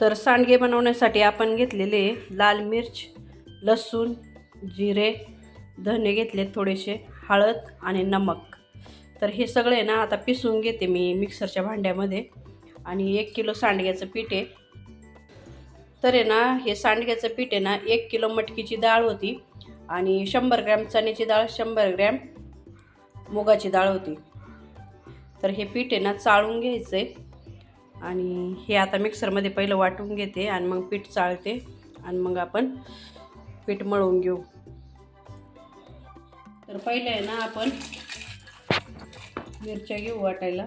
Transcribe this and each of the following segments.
तर सांडगे बनवण्यासाठी आपण घेतलेले लाल मिर्च लसूण जिरे धने घेतले थोडेसे हळद आणि नमक. तर हे सगळे ना आता पिसून घेते मी मिक्सरच्या भांड्यामध्ये. आणि एक किलो सांडग्याचं पीठ आहे. तर आहे ना हे सांडग्याचं पीठ आहे ना एक किलो मटकीची डाळ होती. आणि शंभर ग्रॅम चण्याची डाळ शंभर ग्रॅम मुगाची डाळ होती. तर हे पीठ आहे ना चाळून घ्यायचं आहे आणि हे आता मिक्सरमध्ये पहिलं वाटून घेते आणि मग पीठ चाळते आणि मग आपण पीठ मळून घेऊ. तर पहिले आहे ना आपण मिरच्या घेऊ वाटायला.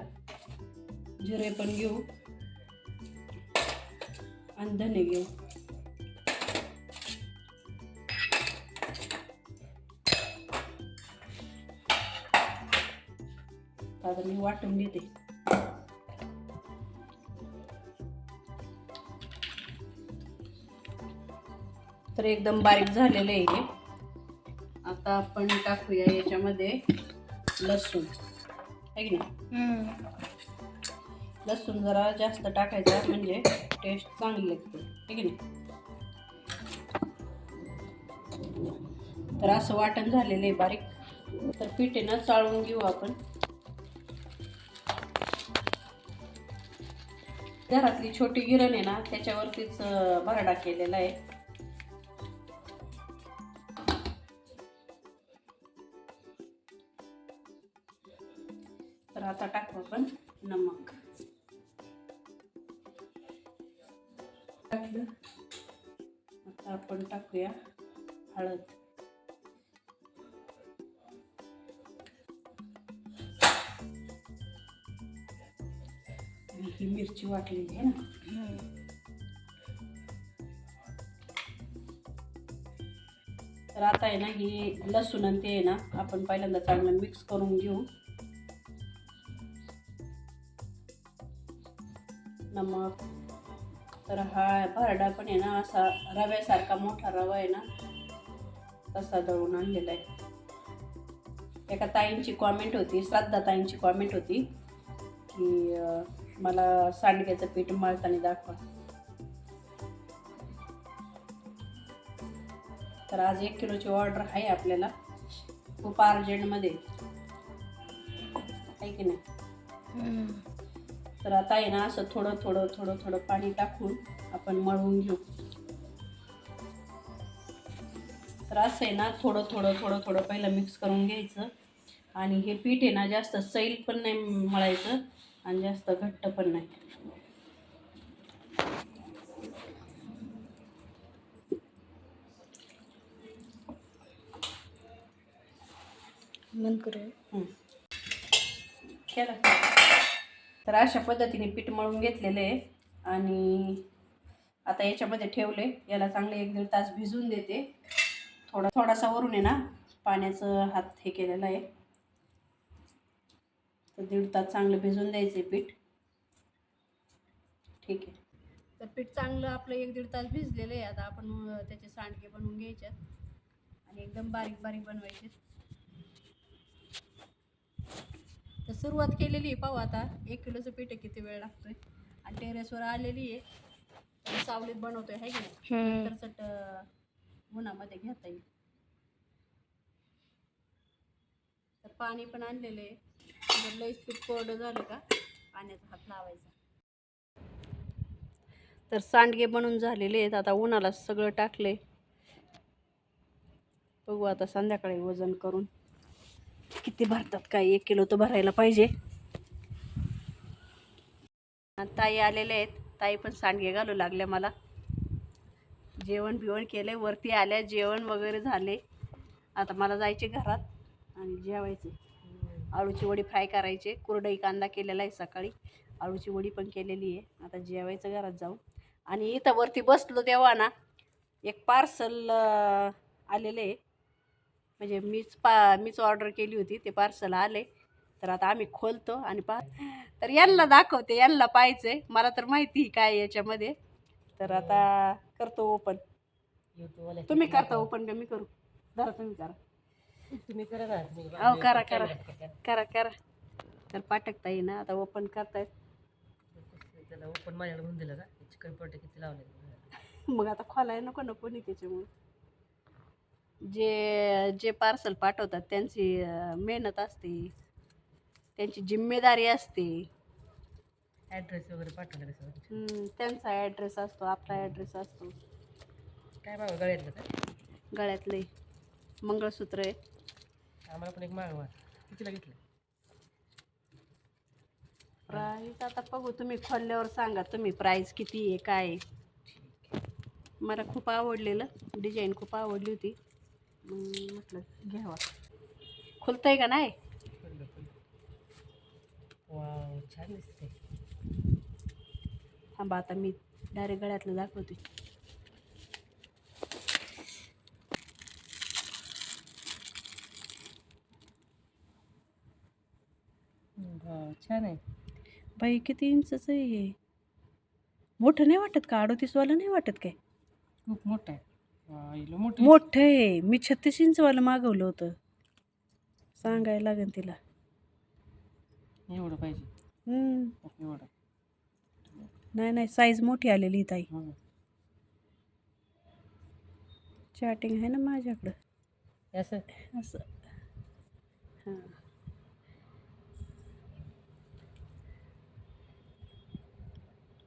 जिरे पण घेऊ. आणि धने घेऊ. आता मी वाटून घेते. तर एकदम बारीक झालेलं आहे हे. आता आपण टाकूया याच्यामध्ये लसूण. आहे की नाही? लसूण जरा जास्त टाकायचा म्हणजे टेस्ट चांगली लागते. आहे की नाही? तर असं वाटण झालेलं आहे बारीक. तर पीठ आहे ना चाळून घेऊ आपण. घरातली छोटी गिरण आहे ना त्याच्यावरतीच भरडा केलेला आहे. तर आता टाकू आपण नमक. टाकलं. आता आपण टाकूया हळद. ही मिरची वाटलेली आहे ना. तर आता आहे ना ही लसूण आणि ते आहे ना आपण पहिल्यांदा चांगलं मिक्स करून घेऊ. नमक. तर हा भरडा पण आहे ना असा रव्यासारखा मोठा रवा आहे ना तसा दळून आणलेला आहे. एका ताईंची कॉमेंट होती श्रद्धा ताईंची कॉमेंट होती की मला सांडग्याचं पीठ मळताना दाखवा. तर आज एक किलोची ऑर्डर आहे आपल्याला खूप अर्जंटमध्ये आहे की नाही? तर आता आहे ना असं थोडं थोडं थोडं थोडं पाणी टाकून आपण मळून घेऊ. तर असं आहे ना थोडं थोडं थोडं थोडं पहिलं मिक्स करून घ्यायचं. आणि हे पीठ आहे ना जास्त सैल पण नाही मळायचं आणि जास्त घट्ट पण नाही. मन करू. केलं. तर अशा पद्धतीने पीठ मळून घेतलेलं आहे. आणि आता याच्यामध्ये ठेवले. याला चांगले एक दीड तास भिजून देते. थोडा थोडासा वरून आहे ना पाण्याचं हात हे केलेलं आहे. तर दीड तास चांगलं भिजून द्यायचे पीठ. ठीक आहे. तर पीठ चांगलं आपलं एक दीड तास भिजलेलं आहे. आता आपण त्याचे सांडगे बनवून घ्यायच्यात आणि एकदम बारीक बारीक बनवायचे. तर सुरुवात केलेली आहे. पाहू आता एक किलोचं पीठ किती वेळ लागतोय. आणि टेरेसवर आलेली आहे. सावलीत बनवतोय आहे की नाही? तर चट उन्हामध्ये घेता येईल. तर पाणी पण आणलेलं आहे. लईच पीठ कोरडं झालं का पाण्याचा हात लावायचा. तर सांडगे बनून झालेले आहेत. आता उन्हाला सगळं टाकले बघू आता संध्याकाळी वजन करून. किती भरतात काय? एक किलो तर भरायला पाहिजे. ताई आलेले आहेत. ताई पण सांडगे घालू लागल्या मला. जेवण बिवण केले वरती आल्या जेवण वगैरे झाले. आता मला जायचे घरात आणि जेवायचे. आळूची वडी फ्राय करायचे. कुरडई कांदा केलेला आहे सकाळी. आळूची वडी पण केलेली आहे. आता जेवायचं घरात जाऊ आणि इथं वरती बसलो तेव्हा ना एक पार्सल आलेलं आहे. म्हणजे मीच पा मीच ऑर्डर केली होती ते पार्सल आले. तर आता आम्ही खोलतो आणि पा तर यांना दाखवते यांना पाहायचंय. मला तर माहिती आहे काय याच्यामध्ये. तर आता करतो ओपन तुम्ही करता ओपन का? मी करू. धरा तुम्ही करा. तुम्ही करा ना. हो करा करा. करा करा. तर पाठकता ना आता ओपन करतायत. त्याला ओपन माझ्याकडे म्हणून दिलं का? चिकन किती लावले. मग आता खोलाय नको ना कोणी त्याच्यामुळे. जे जे पार्सल पाठवतात त्यांची मेहनत असते. त्यांची जिम्मेदारी असते. ॲड्रेस वगैरे पाठवलं का सगळं? हम्म, त्यांचा ॲड्रेस असतो आपला ॲड्रेस असतो. काय मागं गळ्यातलं का गळ्यातले मंगळसूत्र आहे. आम्हाला पण एक मागवा कितीला घेतलं? प्राईस आता बघू तुम्ही खोलल्यावर सांगा. तुम्ही प्राईस किती आहे काय आहे. मला खूप आवडलेलं. डिझाईन खूप आवडली होती. म्हटलं घ्यावा. खुलतंय का नाही? वाव छान दिसते थांबा आता मी डायरेक्ट गळ्यातलं दाखवते. छान आहे. बाई किती इंचचं आहे हे? मोठं नाही वाटत का? अडोतीसवालं नाही वाटत काय? खूप मोठं आहे. मोठं आहे. मी छत्तीस इंचवालं मागवलं होतं. सांगायला लागेल तिला. एवढं पाहिजे. एवढं. नाही नाही साईज मोठी आलेली ताई. हं. चॅटिंग आहे ना माझ्याकडं. असं? असं. हां.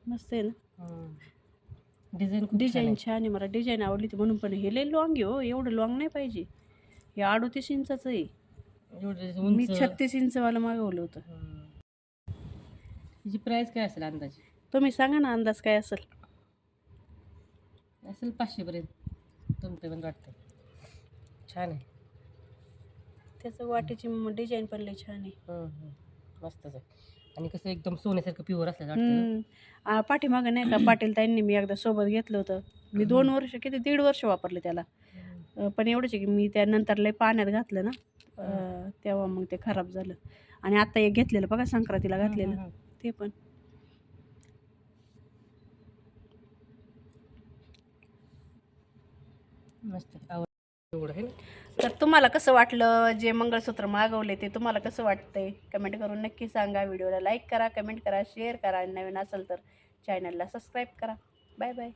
मस्त आहे ना? डिझाईन खूप डिझाईन छान आहे मला डिझाईन आवडली ती म्हणून पण हे लय लॉंग आहे हो एवढं लॉंग नाही पाहिजे. हे अडोतीस इंचाचं आहे. एवढं मी उंच. छत्तीस इंचवालं मागवलं होतं. हिची प्राईस काय असेल अंदाजे? तुम्ही सांगा ना अंदाज काय असेल. असेल पाचशेपर्यंत तुमचं पण वाटतं छान आहे. त्याचं वाटेची डिझाईन पण लय छान आहे. हं, हं. मस्तच आहे. आणि कसं एकदम सोन्यासारखं प्युअर असलं वाटतं. हम्म. आ, पाठीमागं नाही का पाटील ताईंनी मी एकदा सोबत घेतलं होतं. मी दोन वर्ष किती दीड वर्ष वापरले त्याला. अ, पण एवढंच आहे की मी त्यानंतर लय पाण्यात घातलं ना. अ, तेव्हा मग ते खराब झालं. आणि आता एक घेतलेलं बघा संक्रांतीला घातलेलं. ते पण. मस्त. तर तुम्हाला कसं वाटलं? जे मंगळसूत्र मागवले ते तुम्हाला कसं वाटतंय? कमेंट करून नक्की सांगा. व्हिडिओला लाईक करा कमेंट करा शेअर करा. आणि नवीन असेल तर चॅनलला सबस्क्राईब करा. Bye bye